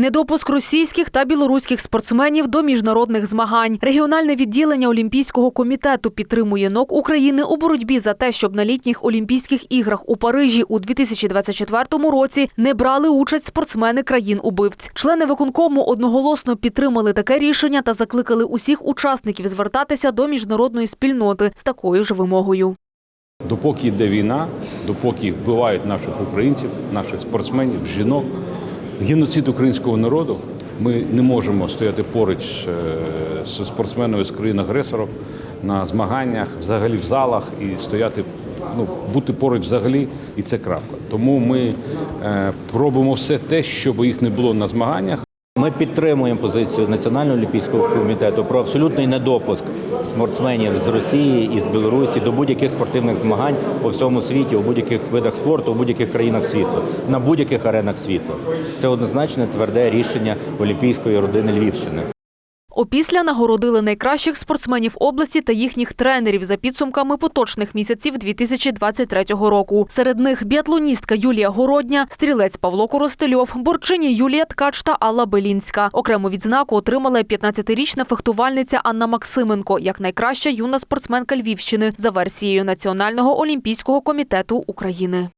Недопуск російських та білоруських спортсменів до міжнародних змагань. Регіональне відділення Олімпійського комітету підтримує НОК України у боротьбі за те, щоб на літніх Олімпійських іграх у Парижі у 2024 році не брали участь спортсмени країн-убивць. Члени виконкому одноголосно підтримали таке рішення та закликали усіх учасників звертатися до міжнародної спільноти з такою ж вимогою. Допоки йде війна, допоки вбивають наших українців, наших спортсменів, жінок, геноцид українського народу, ми не можемо стояти поруч е, з спортсменами з країн-агресорів на змаганнях, взагалі в залах і стояти, ну, бути поруч взагалі, і це крапка. Тому ми е, робимо все те, щоб їх не було на змаганнях. Ми підтримуємо позицію Національного олімпійського комітету про абсолютний недопуск спортсменів з Росії і з Білорусі до будь-яких спортивних змагань по всьому світі, у будь-яких видах спорту, у будь-яких країнах світу, на будь-яких аренах світу. Це однозначне тверде рішення олімпійської родини Львівщини. Опісля нагородили найкращих спортсменів області та їхніх тренерів за підсумками поточних місяців 2023 року. Серед них біатлоністка Юлія Городня, стрілець Павло Коростельов, борчині Юлія Ткач та Алла Белінська. Окрему відзнаку отримала й 15-річна фехтувальниця Анна Максименко як найкраща юна спортсменка Львівщини за версією Національного олімпійського комітету України.